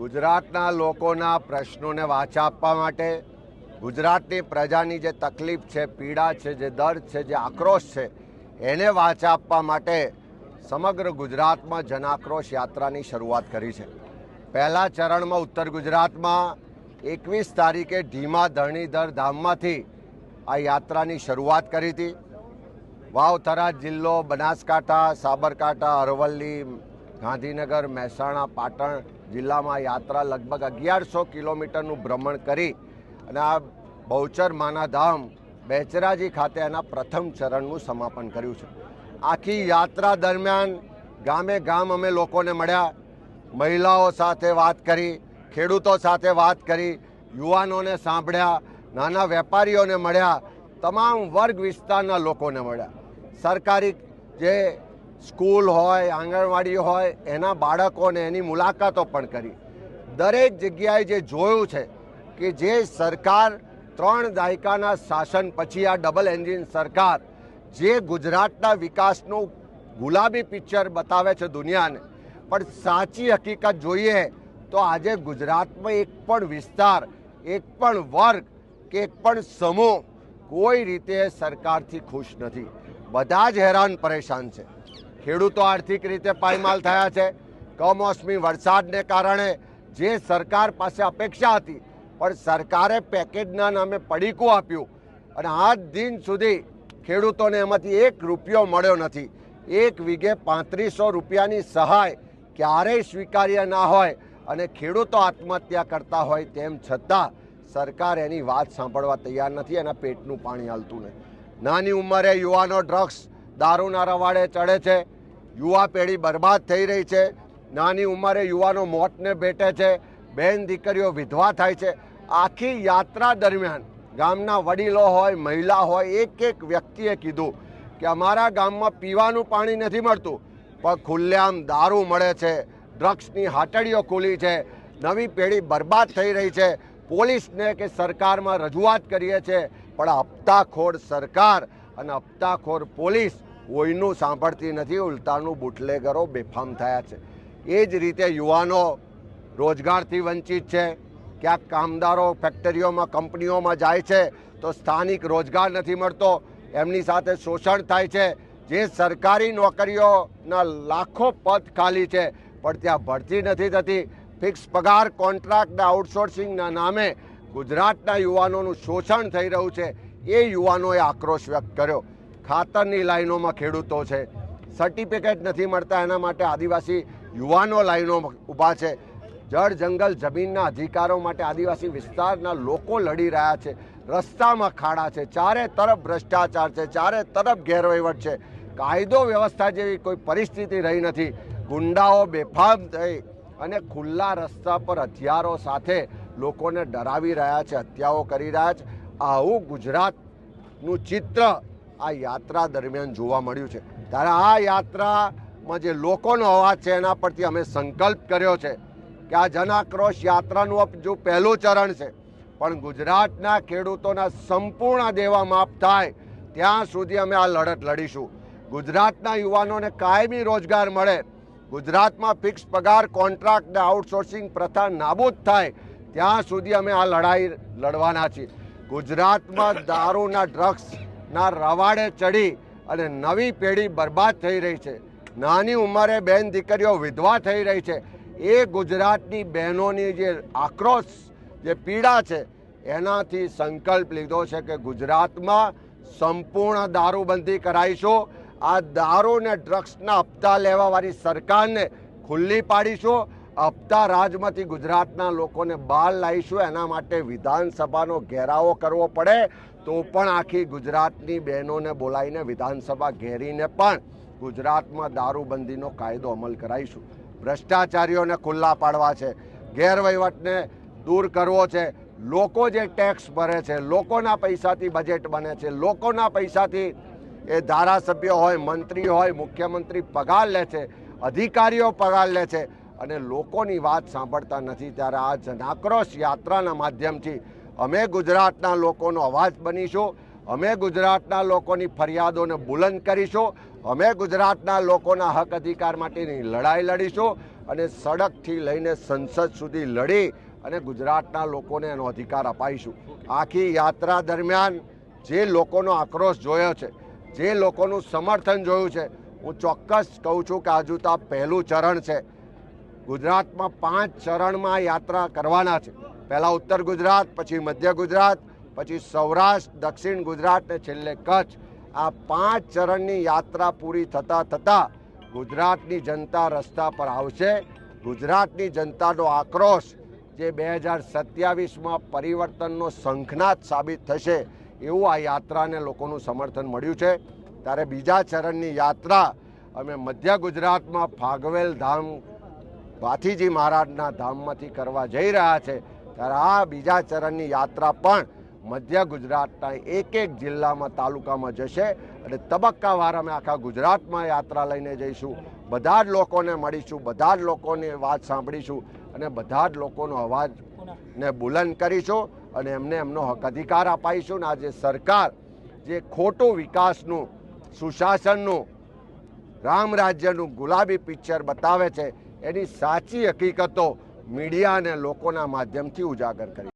ગુજરાતના લોકોના પ્રશ્નોને વાચા આપવા માટે ગુજરાતની પ્રજાની જે તકલીફ છે, પીડા છે, જે દર્દ છે, જે આક્રોશ છે, એને વાચા આપવા માટે સમગ્ર ગુજરાતમાં જનાક્રોશ યાત્રાની શરૂઆત કરી છે. પહેલા ચરણમાં ઉત્તર ગુજરાતમાં એકવીસ તારીખે ધીમા ધરણીધર ધામમાંથી આ યાત્રાની શરૂઆત કરી હતી. વાવથરા જિલ્લો, બનાસકાંઠા, સાબરકાંઠા, અરવલ્લી, ગાંધીનગર, મહેસાણા, પાટણ જિલ્લામાં યાત્રા લગભગ અગિયારસો કિલોમીટરનું ભ્રમણ કરી અને આ બહુચર માના ધામ બેચરાજી ખાતે એના પ્રથમ ચરણનું સમાપન કર્યું છે. આખી યાત્રા દરમિયાન ગામે ગામ અમે લોકોને મળ્યા, મહિલાઓ સાથે વાત કરી, ખેડૂતો સાથે વાત કરી, યુવાનોને સાંભળ્યા, નાના વેપારીઓને મળ્યા, તમામ વર્ગ વિસ્તારના લોકોને મળ્યા. સરકારી જે સ્કૂલ હોય, આંગણવાડી હોય, એના બાળકોને એની મુલાકાતો પણ કરી. દરેક જગ્યાએ જે જોયું છે કે જે સરકાર ત્રણ દાયકાના શાસન પછી આ ડબલ એન્જિન સરકાર જે ગુજરાતના વિકાસનું ગુલાબી પિક્ચર બતાવે છે દુનિયાને, પણ સાચી હકીકત જોઈએ તો આજે ગુજરાતમાં એક પણ વિસ્તાર, એક પણ વર્ગ કે એક પણ સમૂહ કોઈ રીતે સરકારથી ખુશ નથી. બધા જ હેરાન પરેશાન છે. ખેડૂતો આર્થિક રીતે પાયમાલ થયા છે. કમોસમી વરસાદને કારણે જે સરકાર પાસે અપેક્ષા હતી, પણ સરકારે પેકેજના નામે પડીકું આપ્યું અને આજ દિન સુધી ખેડૂતોને એમાંથી એક રૂપિયો મળ્યો નથી. એક વીઘે પાંત્રીસો રૂપિયાની સહાય ક્યારેય સ્વીકાર્ય ના હોય અને ખેડૂતો આત્મહત્યા કરતા હોય તેમ છતાં સરકાર એની વાત સાંભળવા તૈયાર નથી, એના પેટનું પાણી હાલતું નથી. નાની ઉંમરે યુવાનો ડ્રગ્સ દારૂના રવાડે ચડે છે. યુવા પેઢી બરબાદ થઈ રહી છે. નાની ઉંમરે યુવાનો મોતને ભેટે છે. બેન દીકરીઓ વિધવા થાય છે. આખી યાત્રા દરમિયાન ગામના વડીલો હોય, મહિલા હોય, એક એક વ્યક્તિએ કીધું કે અમારા ગામમાં પીવાનું પાણી નથી મળતું, પણ ખુલ્લેઆમ દારૂ મળે છે. ડ્રગ્સની હાટડીઓ ખુલી છે. નવી પેઢી બરબાદ થઈ રહી છે. પોલીસને કે સરકારમાં રજૂઆત કરીએ છીએ, પણ હપ્તાખોર સરકાર અને હપ્તાખોર પોલીસ કોઈનું સાંભળતી નથી, ઉલટાનું બુટલેગરો બેફામ થયા છે. એ જ રીતે યુવાનો રોજગારથી વંચિત છે, ક્યાંક કામદારો ફેક્ટરીઓમાં, કંપનીઓમાં જાય છે, તો સ્થાનિક રોજગાર નથી મળતો. એમની સાથે શોષણ થાય છે. જે સરકારી નોકરીઓના લાખો પદ ખાલી છે, પણ ત્યાં ભરતી નથી થતી. ફિક્સ પગાર કોન્ટ્રાક્ટ આઉટસોર્સિંગના નામે ગુજરાતના યુવાનોનું શોષણ થઈ રહ્યું છે. એ યુવાનોએ આક્રોશ વ્યક્ત કર્યો. ખાતરની લાઈનોમાં ખેડૂતો છે. સર્ટિફિકેટ નથી મળતા, એના માટે આદિવાસી યુવાનો લાઈનો ઊભા છે. જળ, જંગલ, જમીનના અધિકારો માટે આદિવાસી વિસ્તારના લોકો લડી રહ્યા છે. રસ્તામાં ખાડા છે. ચારે તરફ ભ્રષ્ટાચાર છે. ચારે તરફ ગેરવહીવટ છે. કાયદો વ્યવસ્થા જેવી કોઈ પરિસ્થિતિ રહી નથી. ગુંડાઓ બેફામ થઈ અને ખુલ્લા રસ્તા પર હથિયારો સાથે લોકોને ડરાવી રહ્યા છે, હત્યાઓ કરી રહ્યા છે. આવું ગુજરાતનું ચિત્ર આ યાત્રા દરમિયાન જોવા મળ્યું છે. ત્યારે આ યાત્રામાં જે લોકોનો અવાજ છે, એના પરથી અમે સંકલ્પ કર્યો છે કે આ જનાક્રોશ યાત્રાનું જો પહેલું ચરણ છે, પણ ગુજરાતના ખેડૂતોના સંપૂર્ણ દેવા માફ થાય, ત્યાં સુધી અમે આ લડત લડીશું. ગુજરાતના યુવાનોને કાયમી રોજગાર મળે, ગુજરાતમાં ફિક્સ પગાર, કોન્ટ્રાક્ટ ને આઉટસોર્સિંગ પ્રથા નાબૂદ થાય, ત્યાં સુધી અમે આ લડાઈ લડવાના છીએ. ગુજરાતમાં દારૂના ડ્રગ્સના રવાડે ચડી અને નવી પેઢી બરબાદ થઈ રહી છે. નાની ઉંમરે બેન દીકરીઓ વિધવા થઈ રહી છે. એ ગુજરાતની બહેનોની જે આક્રોશ, જે પીડા છે, એનાથી સંકલ્પ લીધો છે કે ગુજરાતમાં સંપૂર્ણ દારૂબંધી કરાવીશું આ દારૂ ને ડ્રગ્સના હપ્તા લેવાવાળી સરકારને ખુલ્લી પાડીશું. હપ્તા રાજમાંથી ગુજરાતના લોકોને બહાર લાવીશું. એના માટે વિધાનસભાનો ઘેરાવો કરવો પડે. તો પણ આખી ગુજરાતની બહેનોને બોલાવીને વિધાનસભા ઘેરીને પણ ગુજરાતમાં દારૂબંધીનો કાયદો અમલ કરાવીશું ભ્રષ્ટાચારીઓને ખુલ્લા પાડવા છે, ગેરવહીવટને દૂર કરવો છે. લોકો જે ટેક્સ ભરે છે, લોકોના પૈસાથી બજેટ બને છે, લોકોના પૈસાથી એ ધારાસભ્ય હોય, મંત્રી હોય, મુખ્યમંત્રી પગાર લે છે, અધિકારીઓ પગાર લે છે અને લોકોની વાત સાંભળતા નથી. ત્યારે આ જનાક્રોશ યાત્રાના માધ્યમથી અમે ગુજરાતના લોકોનો અવાજ બનીશું, અમે ગુજરાતના લોકોની ફરિયાદોને બુલંદ કરીશું, અમે ગુજરાતના લોકોના હક અધિકાર માટેની લડાઈ લડીશું અને સડકથી લઈને સંસદ સુધી લડી અને ગુજરાતના લોકોને એનો અધિકાર અપાઈશું. આખી યાત્રા દરમિયાન જે લોકોનો આક્રોશ જોયો છે, જે લોકોનું સમર્થન જોયું છે, હું ચોક્કસ કહું છું કે હજુ તો આ પહેલું ચરણ છે. ગુજરાતમાં પાંચ ચરણમાં યાત્રા કરવાના છે. પહેલાં ઉત્તર ગુજરાત, પછી મધ્ય ગુજરાત, પછી સૌરાષ્ટ્ર, દક્ષિણ ગુજરાત ને છેલ્લે કચ્છ. આ પાંચ ચરણની યાત્રા પૂરી થતાં થતાં ગુજરાતની જનતા રસ્તા પર આવશે. ગુજરાતની જનતાનો આક્રોશ જે બે હજાર સત્યાવીસમાં પરિવર્તનનો શંખનાદ સાબિત થશે એવું આ યાત્રાને લોકોનું સમર્થન મળ્યું છે. ત્યારે બીજા ચરણની યાત્રા અમે મધ્ય ગુજરાતમાં ફાગવેલ ધામ, ભાથીજી મહારાજના ધામમાંથી કરવા જઈ રહ્યા છે. ત્યારે આ બીજા ચરણની યાત્રા પણ મધ્ય ગુજરાતના એક એક જિલ્લામાં તાલુકામાં જશે અને તબક્કાવાર અમે આખા ગુજરાતમાં યાત્રા લઈને જઈશું. બધા જ લોકોને મળીશું, બધા જ લોકોની વાત સાંભળીશું અને બધા જ લોકોનો અવાજને બુલંદ કરીશું અને એમને એમનો હક અધિકાર અપાઈશું. ને આજે સરકાર જે ખોટું વિકાસનું, સુશાસનનું, રામ રાજ્યનું ગુલાબી પિક્ચર બતાવે છે, એની સાચી હકીકતો મીડિયા અને લોકોના માધ્યમથી ઉજાગર કરી